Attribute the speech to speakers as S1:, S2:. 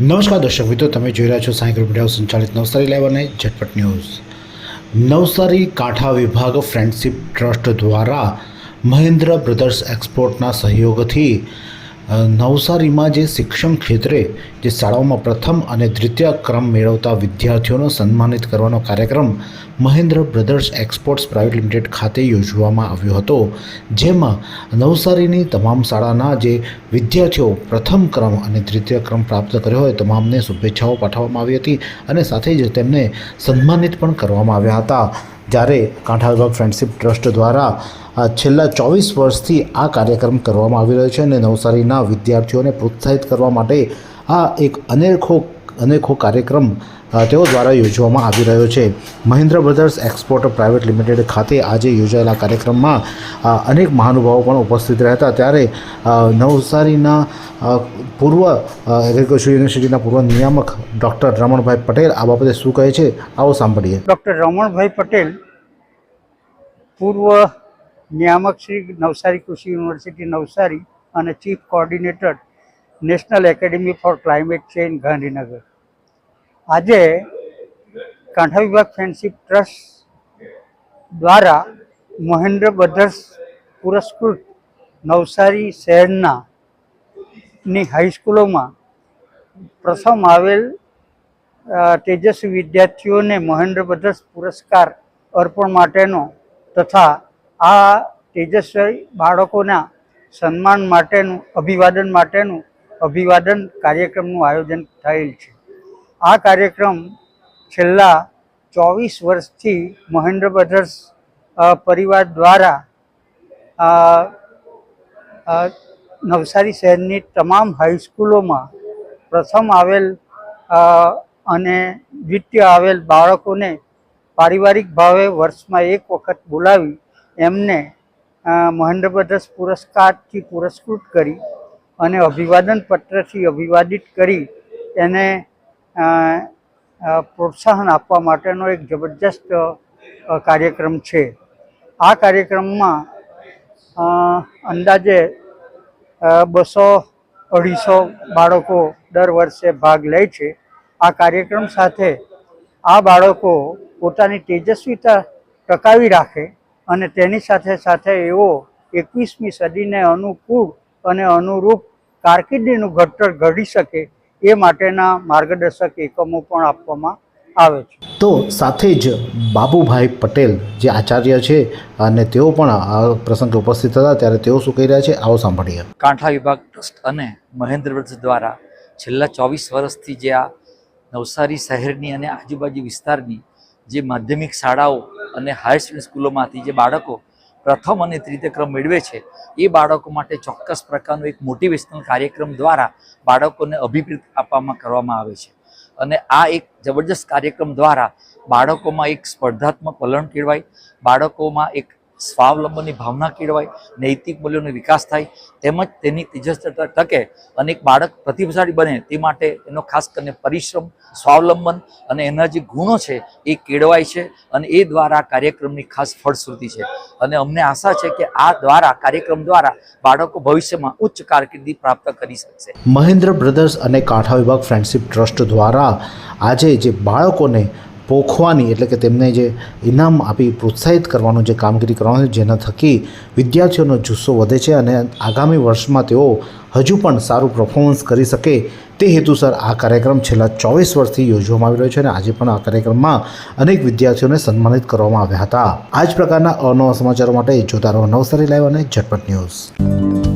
S1: નમસ્કાર, દર્શક મિત્રો, તમે જોઈ રહ્યા છો સાંઈ મીડિયા સંચાલિત નવસારી લાઈવ અને ઝટપટ ન્યૂઝ. નવસારી કાંઠા વિભાગ ફ્રેન્ડશીપ ટ્રસ્ટ દ્વારા મહેન્દ્ર બ્રધર્સ એક્સપોર્ટના સહયોગથી નવસારીમાં જે શિક્ષણ ક્ષેત્રે જે શાળાઓમાં પ્રથમ અને દ્વિતીય ક્રમ મેળવતા વિદ્યાર્થીઓનો સન્માનિત કરવાનો કાર્યક્રમ Mahendra brothers exports private limited ખાતે યોજવામાં આવ્યો હતો, જેમાં નવસારીની તમામ શાળાના જે વિદ્યાર્થીઓ પ્રથમ ક્રમ અને દ્વિતીય ક્રમ પ્રાપ્ત કર્યો હોય, તમામને શુભેચ્છાઓ પાઠવવામાં આવી હતી અને સાથે જ તેમને સન્માનિત પણ કરવામાં આવ્યા હતા. જ્યારે કાંઠા વિભાગ ફ્રેન્ડશિપ ટ્રસ્ટ દ્વારા છેલ્લા ચોવીસ વર્ષથી આ કાર્યક્રમ કરવામાં આવી રહ્યો છે અને નવસારીના વિદ્યાર્થીઓને પ્રોત્સાહિત કરવા માટે આ એક અનેરખો અનેખો કાર્યક્રમ તેઓ દ્વારા યોજવામાં આવી રહ્યો છે. Mahindra brothers export private limited ખાતે આજે યોજાયેલા કાર્યક્રમમાં અનેક મહાનુભાવો પણ ઉપસ્થિત રહ્યા હતા ત્યારે નવસારીના પૂર્વ એગ્રીકલ્ચર યુનિવર્સિટીના પૂર્વ નિયામક ડૉક્ટર રમણભાઈ પટેલ આ બાબતે શું કહે છે? આવો સાંભળીએ.
S2: ડૉક્ટર રમણભાઈ પટેલ પૂર્વ નિયામક શ્રી નવસારી કૃષિ યુનિવર્સિટી નવસારી અને chief coordinator national academy for climate change Gandhinagar. આજે કાંઠા વિભાગ ફ્રેન્ડશીપ ટ્રસ્ટ દ્વારા મહેન્દ્ર બ્રધર્સ પુરસ્કૃત નવસારી શહેરના ની હાઈસ્કૂલોમાં પ્રથમ આવેલ તેજસ્વી વિદ્યાર્થીઓને મહેન્દ્ર બ્રધર્સ પુરસ્કાર અર્પણ માટેનો તથા આ તેજસ્વી બાળકોના સન્માન માટેનું, અભિવાદન માટેનું અભિવાદન કાર્યક્રમનું આયોજન થયેલ છે. આ કાર્યક્રમ છેલ્લા ચોવીસ વર્ષથી મહેન્દ્ર બ્રધર્સ પરિવાર દ્વારા નવસારી શહેરની તમામ હાઈસ્કૂલોમાં પ્રથમ આવેલ અને દ્વિતીય આવેલ બાળકોને પારિવારિક ભાવે વર્ષમાં એક વખત બોલાવી એમને મહેન્દ્ર પુરસ્કારથી પુરસ્કૃત કરી અને અભિવાદન પત્રથી અભિવાદિત કરી એને પ્રોત્સાહન આપવા માટેનો એક જબરજસ્ત કાર્યક્રમ છે. આ કાર્યક્રમમાં અંદાજે બસો અઢીસો બાળકો દર વર્ષે ભાગ લે છે. આ કાર્યક્રમ સાથે આ બાળકો પોતાની તેજસ્વીતા ટકાવી રાખે અને તેની સાથે સાથે એવો એકવીસમી સદીને અનુકૂળ અને અનુરૂપ કારકિર્દીનું ઘડતર ઘડી શકે એ માટેના માર્ગદર્શક એકમો પણ આપવામાં આવે છે.
S1: તો સાથે જ બાબુભાઈ પટેલ જે આચાર્ય છે અને તેઓ પણ આ પ્રસંગે ઉપસ્થિત હતા ત્યારે તેઓ શું કહી રહ્યા છે? આવો સાંભળીએ.
S3: કાંઠા વિભાગ ટ્રસ્ટ અને મહેન્દ્ર દ્વારા છેલ્લા ચોવીસ વર્ષથી જે આ નવસારી શહેરની અને આજુબાજુ વિસ્તારની જે માધ્યમિક શાળાઓ અને હાયર સેકન્ડરી સ્કૂલોમાંથી જે બાળકો પ્રથમ અને તૃતીય ક્રમ મેળવે છે, એ બાળકો માટે ચોક્કસ પ્રકારનો એક મોટિવેશનલ કાર્યક્રમ દ્વારા બાળકોને અભિપ્રેત આપવામાં કરવામાં આવે છે. અને આ એક જબરજસ્ત કાર્યક્રમ દ્વારા બાળકોમાં એક સ્પર્ધાત્મક વલણ કેળવાય, બાળકોમાં એક સ્વાવલંબનની ભાવના કેળવાય, નૈતિક મૂલ્યોનો વિકાસ થાય, તેમજ તેની તેજસ્વીતા ટકે અને એક બાળક પ્રતિભાશાળી બને તે માટે એનો ખાસ કરીને પરિશ્રમ, સ્વાવલંબન અને એના જે ગુણો છે એ કેળવાય છે અને એ દ્વારા કાર્યક્રમની ખાસ ફળશ્રુતિ છે. અને અમને આશા છે કે આ દ્વારા, કાર્યક્રમ દ્વારા બાળકો ભવિષ્યમાં ઉચ્ચ કારકિર્દી પ્રાપ્ત કરી શકશે.
S1: મહેન્દ્ર બ્રધર્સ અને કાંઠા વિભાગ ફ્રેન્ડશિપ ટ્રસ્ટ દ્વારા આજે જે બાળકોને પોખવાની, એટલે કે તેમને જે ઇનામ આપી પ્રોત્સાહિત કરવાનું જે કામગીરી કરવાનું જેના થકી વિદ્યાર્થીઓનો જુસ્સો વધે છે અને આગામી વર્ષમાં તેઓ હજુ પણ સારું પરફોર્મન્સ કરી શકે તે હેતુસર આ કાર્યક્રમ છેલ્લા ચોવીસ વર્ષથી યોજવામાં આવી રહ્યો છે અને આજે પણ આ કાર્યક્રમમાં અનેક વિદ્યાર્થીઓને સન્માનિત કરવામાં આવ્યા હતા. આ જ પ્રકારના અનવા સમાચારો માટે જોતા રહો નવસારી લાઈવ અને ઝટપટ ન્યૂઝ.